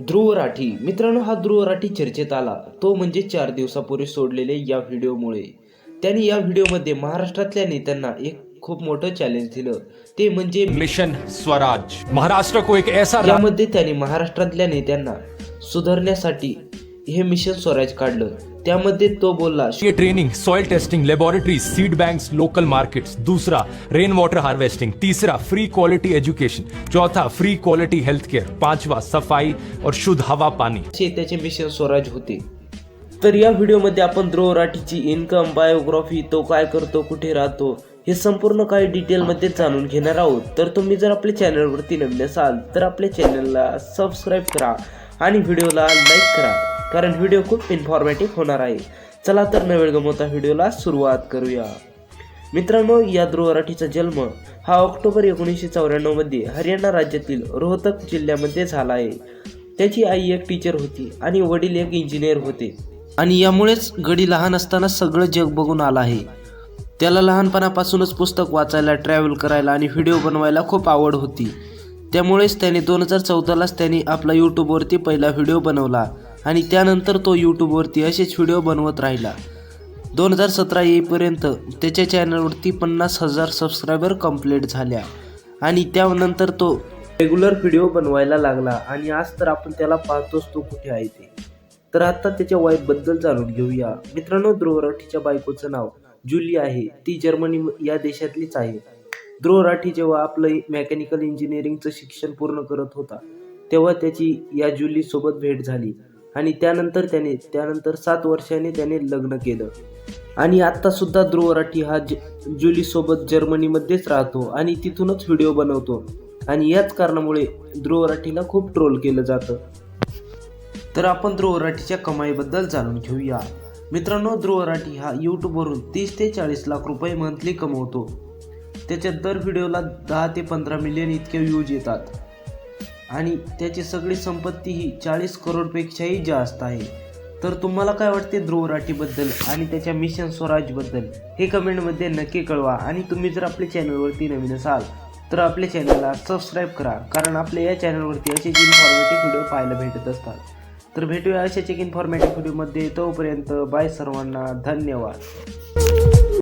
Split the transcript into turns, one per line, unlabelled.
ध्रुव राठी मित्रांनो हा ध्रुव राठी चर्चेत आला. तो म्हणजे चार दिवसापूर्वी सोडलेले या व्हिडिओमुळे. त्यांनी या व्हिडिओमध्ये महाराष्ट्रातल्या नेत्यांना एक खूप मोठं चॅलेंज दिलं. ते म्हणजे
मिशन स्वराज. महाराष्ट्र को एक ऐसा
यामध्ये त्यांनी महाराष्ट्रातल्या नेत्यांना सुधारण्यासाठी हे मिशन स्वराज काढलं. त्यामध्ये तो बोलला
ये training soil testing laboratory seed banks local markets दूसरा रेन वाटर हार्वेस्टिंग तीसरा फ्री क्वालिटी एजुकेशन चौथा फ्री क्वालिटी हेल्थ केयर पांचवा सफाई और शुद्ध हवा पानी.
असे त्याचे मिशन स्वराज होते. तर या व्हिडिओमध्ये आपण ध्रुव राठीची इन्कम बायोग्राफी तो काय करतो कुठे राहतो हे संपूर्ण काही डिटेलमध्ये जाणून घेणार आहोत. तर तुम्ही जर आपल्या चॅनलवरती नवीन असाल तर आपल्या चॅनलला सबस्क्राईब करा आणि व्हिडिओला लाईक करा. कारण व्हिडिओ खूप इन्फॉर्मेटिव्ह होणार आहे. चला तर न वेळ गमवता व्हिडिओला सुरुवात करूया. मित्रांनो या ध्रुवराठीचा जन्म हा ऑक्टोबर एकोणीसशे चौऱ्याण्णवमध्ये हरियाणा राज्यातील रोहतक जिल्ह्यामध्ये झाला आहे. त्याची आई एक टीचर होती आणि वडील एक इंजिनियर होते. आणि यामुळेच गडी लहान असताना सगळं जग बघून आला आहे. त्याला लहानपणापासूनच पुस्तक वाचायला ट्रॅव्हल करायला आणि व्हिडिओ बनवायला खूप आवड होती. त्यामुळेच त्याने दोन हजार चौदालाच त्याने आपला यूट्यूबवरती पहिला व्हिडिओ बनवला. आणि त्यानंतर तो यूट्यूबवरती असेच व्हिडिओ बनवत राहिला. दोन हजार सतरा येईपर्यंत त्याच्या चॅनलवरती पन्नास हजार सबस्क्रायबर कंप्लीट झाल्या. आणि त्यानंतर तो रेग्युलर व्हिडिओ बनवायला लागला आणि आज तर आपण त्याला पाहतोच तो कुठे आहे ते. तर आता त्याच्या वाईफबद्दल जाणून घेऊया. मित्रांनो ध्रुव राठीच्या बायकोचं नाव जुली आहे. ती जर्मनी या देशातलीच आहे. ध्रुव राठी जेव्हा आपलं मेकॅनिकल इंजिनिअरिंगचं शिक्षण पूर्ण करत होता तेव्हा त्याची या जुलीसोबत भेट झाली. आणि त्यानंतर त्याने त्यानंतर सात वर्षाने त्याने लग्न केलं. आणि आत्तासुद्धा ध्रुवराठी ध्रुव राठी हा ज जुलीसोबत जर्मनीमध्येच राहतो आणि तिथूनच व्हिडिओ बनवतो. आणि याच कारणामुळे ध्रुव राठीला खूप ट्रोल केलं जातं. तर आपण ध्रुव राठीच्या कमाईबद्दल जाणून घेऊया. मित्रांनो ध्रुव राठी हा यूट्यूबवरून तीस ते चाळीस लाख रुपये मंथली कमवतो. त्याच्या दर व्हिडिओला दहा ते पंधरा मिलियन इतके व्ह्यूज येतात. आणि त्याची सगळी संपत्ती ही चाळीस करोडपेक्षाही जास्त आहे. तर तुम्हाला काय वाटते ध्रुव राठीबद्दल आणि त्याच्या मिशन स्वराजबद्दल? हे कमेंटमध्ये नक्की कळवा आणि तुम्ही जर आपल्या चॅनलवरती नवीन असाल तर आपल्या चॅनलला सबस्क्राईब करा. कारण आपल्या या चॅनलवरती असेच इन्फॉर्मेटिव्ह व्हिडिओ पाहायला भेटत असतात. तर भेटूया अशाच एक इन्फॉर्मेटिव्ह व्हिडिओमध्ये तोपर्यंत बाय सर्वांना धन्यवाद.